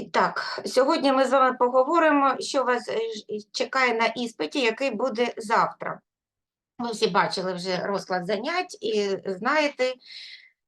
І Так, сьогодні ми з вами поговоримо, що вас е, чекає на іспиті, який буде завтра. Ви всі бачили вже розклад занять і знаєте,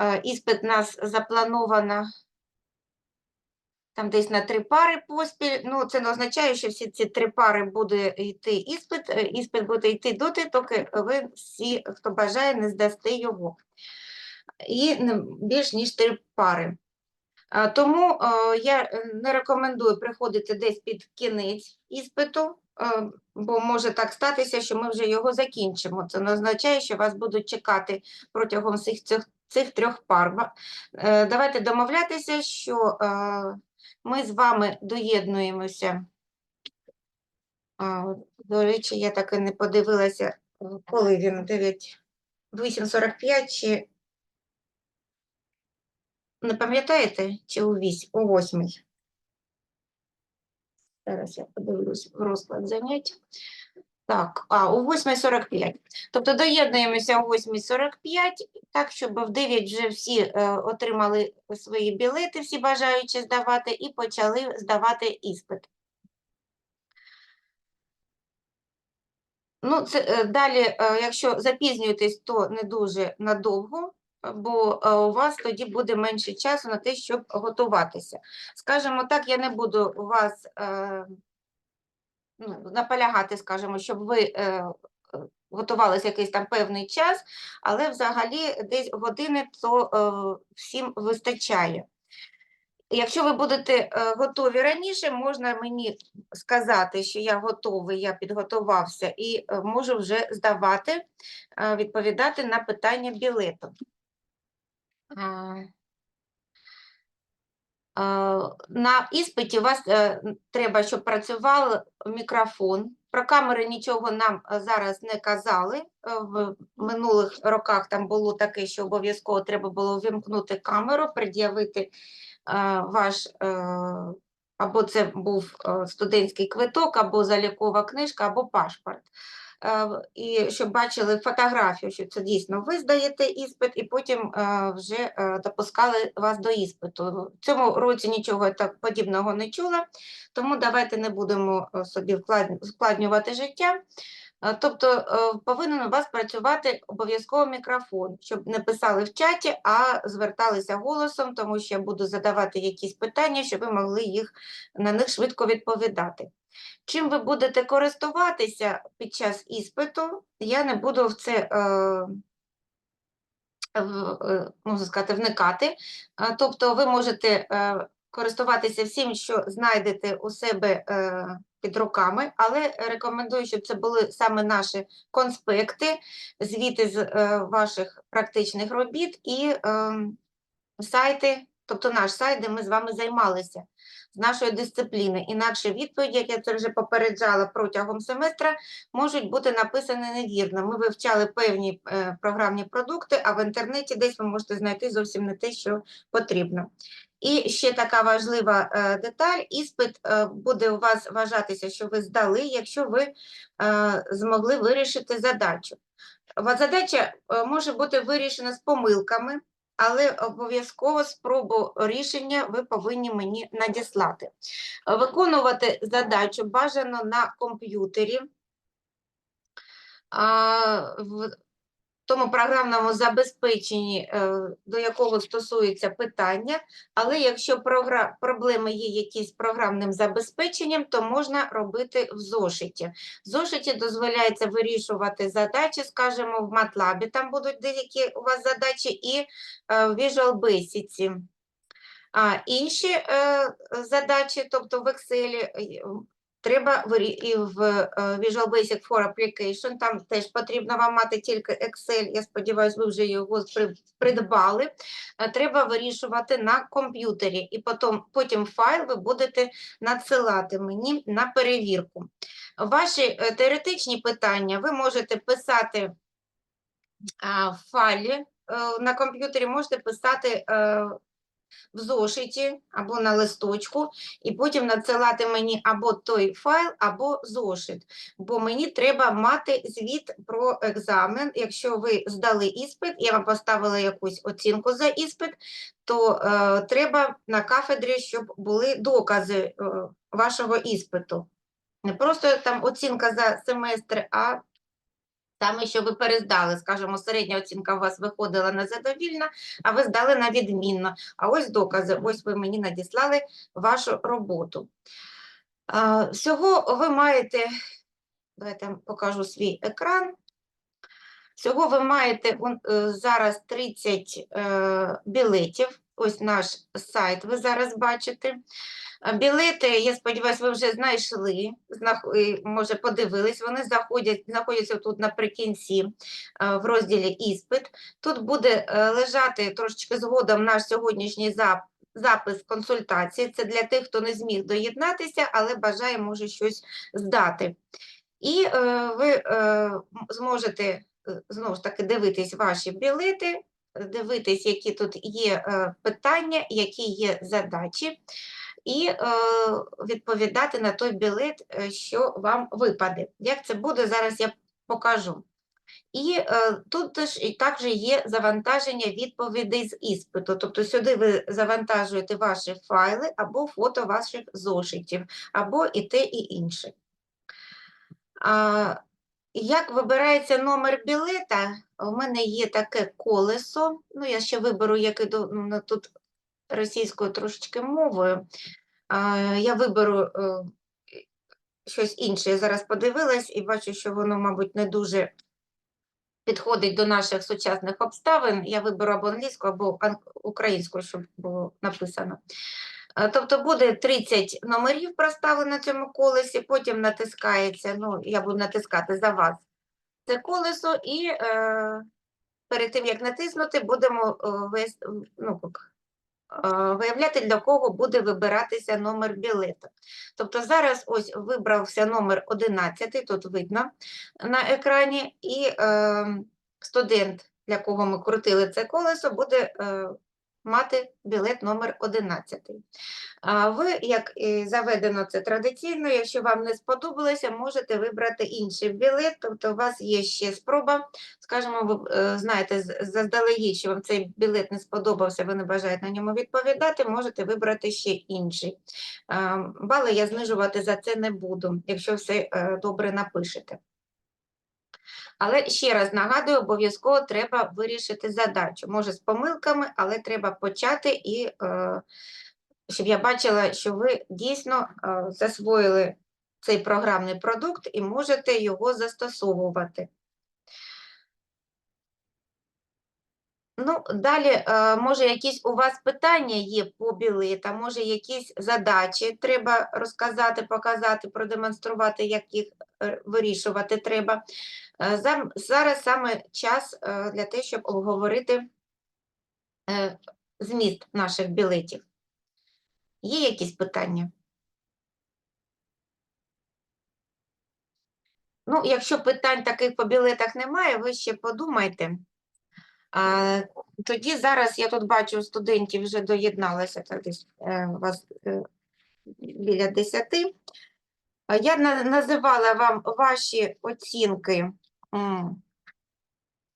е, іспит у нас заплановано там десь на три пари поспіль. Ну, це не означає, що всі ці три пари буде йти іспит. Е, Іспит буде йти доти, доки ви всі, хто бажає, не здасте його. І більш ніж три пари. А, Тому е, я е, не рекомендую приходити десь під кінець іспиту, е, бо може так статися, що ми вже його закінчимо. Це не означає, що вас будуть чекати протягом всіх цих, цих трьох пар. Е, Давайте домовлятися, що е, ми з вами доєднуємося. До речі, я так і не подивилася, е, коли він 9, 8.45 чи не пам'ятаєте, чи у 8, у 8? Зараз я подивлюсь розклад занять. Так, а, у 8.45. Тобто доєднуємося о 8.45, так, щоб в 9 вже всі е, отримали свої білети, всі бажаючі здавати, і почали здавати іспит. Ну, це е, далі, е, якщо запізнюєтесь, то не дуже надовго, бо е, у вас тоді буде менше часу на те, щоб готуватися. Скажімо так, я не буду вас е, ну, наполягати, скажімо, щоб ви е, готувалися якийсь там певний час, але взагалі десь години то всім вистачає. Якщо ви будете готові раніше, можна мені сказати, що я готовий, я підготувався і можу вже здавати, відповідати на питання білету. На іспиті вас е, треба, щоб працював мікрофон. Про камери нічого нам е, зараз не казали. Е, В минулих роках там було таке, що обов'язково треба було вимкнути камеру, пред'явити ваш або це був студентський квиток, або залікова книжка, або паспорт. Е, І щоб бачили фотографію, що це дійсно ви здаєте іспит, і потім е, вже е, допускали вас до іспиту. В цьому році нічого так подібного не чула, тому давайте не будемо собі вклад- ускладнювати життя. Тобто повинен у вас працювати обов'язково мікрофон, щоб не писали в чаті, а зверталися голосом, тому що я буду задавати якісь питання, щоб ви могли їх на них швидко відповідати. Чим ви будете користуватися під час іспиту, я не буду в це е, в, е, можна сказати, вникати. Тобто ви можете е, користуватися всім, що знайдете у себе е, під руками, але рекомендую, щоб це були саме наші конспекти, звіти з е, ваших практичних робіт і е, сайти, тобто наш сайт, де ми з вами займалися з нашої дисципліни. Інакше відповіді, як я це вже попереджала протягом семестра, можуть бути написані невірно. Ми вивчали певні е, програмні продукти, а в інтернеті десь ви можете знайти зовсім не те, що потрібно. І ще така важлива е, деталь: іспит е, буде у вас вважатися, що ви здали, якщо ви змогли вирішити задачу. Задача може бути вирішена з помилками, але обов'язково спробу рішення ви повинні мені надіслати. Виконувати задачу бажано на комп'ютері. Тому програмному забезпеченні, е, до якого стосується питання, але якщо проблеми є якісь програмним забезпеченням, то можна робити в зошиті. В зошиті дозволяється вирішувати задачі, скажімо, в MATLAB там будуть деякі у вас задачі, і е, в Visual Basic. А інші е, задачі, тобто в Excel, треба і в е, Visual Basic for Application, там теж потрібно вам мати тільки Excel, я сподіваюся, ви вже його придбали. Е, Треба вирішувати на комп'ютері, і потім, потім файл ви будете надсилати мені на перевірку. Ваші е, теоретичні питання ви можете писати в файлі на комп'ютері, можете писати в зошиті або на листочку, і потім надсилати мені або той файл, або зошит. Бо мені треба мати звіт про екзамен. Якщо ви здали іспит, я вам поставила якусь оцінку за іспит, то е, треба на кафедрі, щоб були докази е, вашого іспиту. Не просто там оцінка за семестр, а саме, що ви перездали, скажімо, середня оцінка у вас виходила незадовільна, а ви здали на відмінно. А ось докази, ось ви мені надіслали вашу роботу. Всього ви маєте, давайте покажу свій екран. Всього ви маєте е, зараз 30 е, білетів. Ось наш сайт ви зараз бачите. Білети, я сподіваюся, ви вже знайшли, знах- може, подивились. Вони заходять, знаходяться тут наприкінці е, в розділі іспит. Тут буде е, лежати трошечки згодом наш сьогоднішній зап- запис консультації. Це для тих, хто не зміг доєднатися, але бажає, може, щось здати. І е, ви е, зможете е, знову ж таки дивитись ваші білети, дивитись, які тут є е, питання, які є задачі, і е, відповідати на той білет, е, що вам випаде. Як це буде, зараз я покажу. І е, тут теж і також є завантаження відповідей з іспиту. Тобто сюди ви завантажуєте ваші файли або фото ваших зошитів, або і те, і інше. А, як вибирається номер білета? У мене є таке колесо. Ну, я ще виберу, як іду ну, тут російською трошечки мовою. Я виберу е, щось інше. Я зараз подивилась і бачу, що воно, мабуть, не дуже підходить до наших сучасних обставин. Я виберу або англійську, або українську, щоб було написано. Е, Тобто буде 30 номерів проставлено на цьому колесі, потім натискається, ну, я буду натискати за вас це колесо, і е, перед тим, як натиснути, будемо е, вис- ну, виявляти, для кого буде вибиратися номер білету. Тобто зараз ось вибрався номер 11, тут видно на екрані, і е, студент, для кого ми крутили це колесо, буде е, мати білет номер 11. А ви, як заведено це традиційно, якщо вам не сподобалося, можете вибрати інший білет, тобто у вас є ще спроба, скажімо, ви е, знаєте заздалегідь, що вам цей білет не сподобався, ви не бажаєте на ньому відповідати, можете вибрати ще інший. Бали я знижувати за це не буду, якщо все е, добре напишете. Але ще раз нагадую, обов'язково треба вирішити задачу. Може з помилками, але треба почати і е, щоб я бачила, що ви дійсно е, засвоїли цей програмний продукт і можете його застосовувати. Ну, далі, е, може, якісь у вас питання є по білетам, може, якісь задачі треба розказати, показати, продемонструвати, як їх вирішувати треба. Е, Зараз саме час е, для того, щоб обговорити е, зміст наших білетів. Є якісь питання? Ну, якщо питань таких по білетах немає, ви ще подумайте. Тоді зараз я тут бачу студентів вже доєдналися, вас біля 10. А Я називала вам ваші оцінки,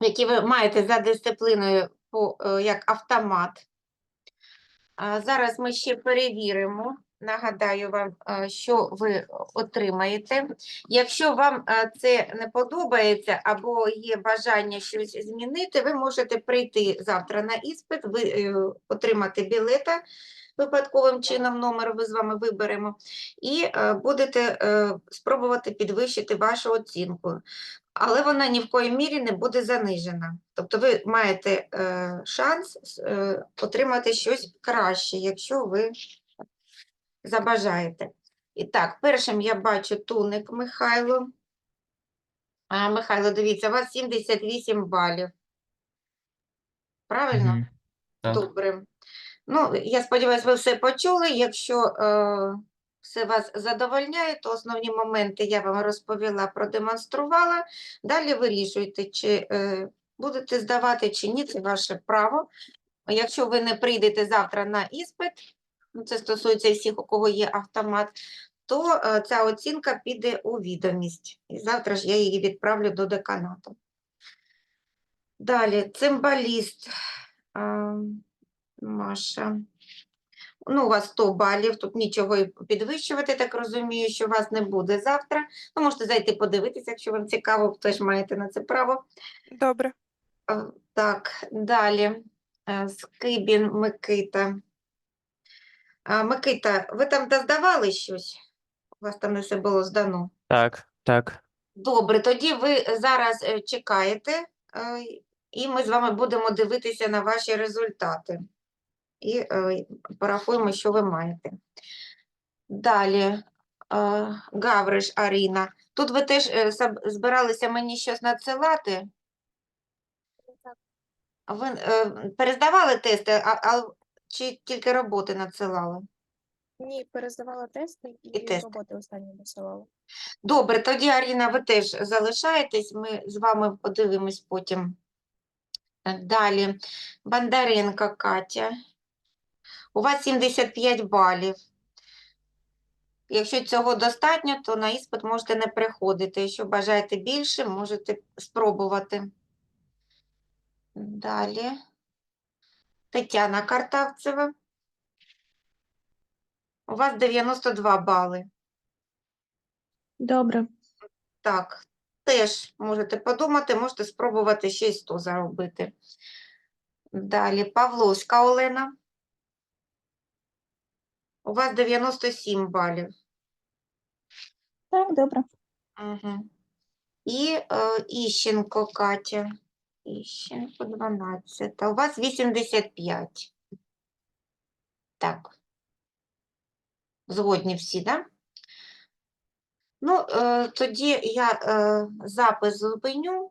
які ви маєте за дисципліною е, як автомат. Зараз ми ще перевіримо. Нагадаю вам, е, що ви отримаєте. Якщо вам е, це не подобається або є бажання щось змінити, ви можете прийти завтра на іспит, отримати білета випадковим чином, номер ми з вами виберемо, і будете спробувати підвищити вашу оцінку. Але вона ні в коїй мірі не буде занижена. Тобто ви маєте е, шанс е, отримати щось краще, якщо ви забажаєте. І так, першим я бачу туник Михайло. А, Михайло, дивіться, у вас 78 балів. Правильно? Мгм. Так. Добре. Ну, я сподіваюся, ви все почули. Якщо е, все вас задовольняє, то основні моменти я вам розповіла, продемонструвала. Далі вирішуйте, чи е, будете здавати, чи ні, це ваше право. Якщо ви не прийдете завтра на іспит, ну, це стосується всіх, у кого є автомат, то е, ця оцінка піде у відомість. І завтра ж я її відправлю до деканату. Далі, цимбаліст. а, Маша. Ну, у вас 100 балів, тут нічого і підвищувати, так розумію, що вас не буде завтра. Ви можете зайти подивитися, якщо вам цікаво, теж маєте на це право. Добре. Е, Так, далі. Е, Скибін Микита. Микита, ви там доздавали щось? У вас там не все було здано. Так, так. Добре, тоді ви зараз е, чекаєте, е, і ми з вами будемо дивитися на ваші результати. І е, порахуємо, що ви маєте. Далі, е, Гавриш Аріна. Тут ви теж е, збиралися мені щось надсилати? Ви перездавали тести, а, а чи тільки роботи надсилали? Ні, перездавала тести і, тести. роботи останні досилала. Добре, тоді, Аріна, ви теж залишаєтесь, ми з вами подивимось потім. Далі, Бондаренко Катя. У вас 75 балів. Якщо цього достатньо, то на іспит можете не приходити. Якщо бажаєте більше, можете спробувати. Далі. Тетяна Картавцева. У вас 92 бали. Добре. Так, теж можете подумати, можете спробувати ще й 100 заробити. Далі, Павловська Олена. У вас 97 балів. Так, добре. Угу. І е, Іщенко Катя. Іщенко 12. У вас 85. Так. Згодні всі, так? Да? Ну, е, тоді я е, запис зупиню.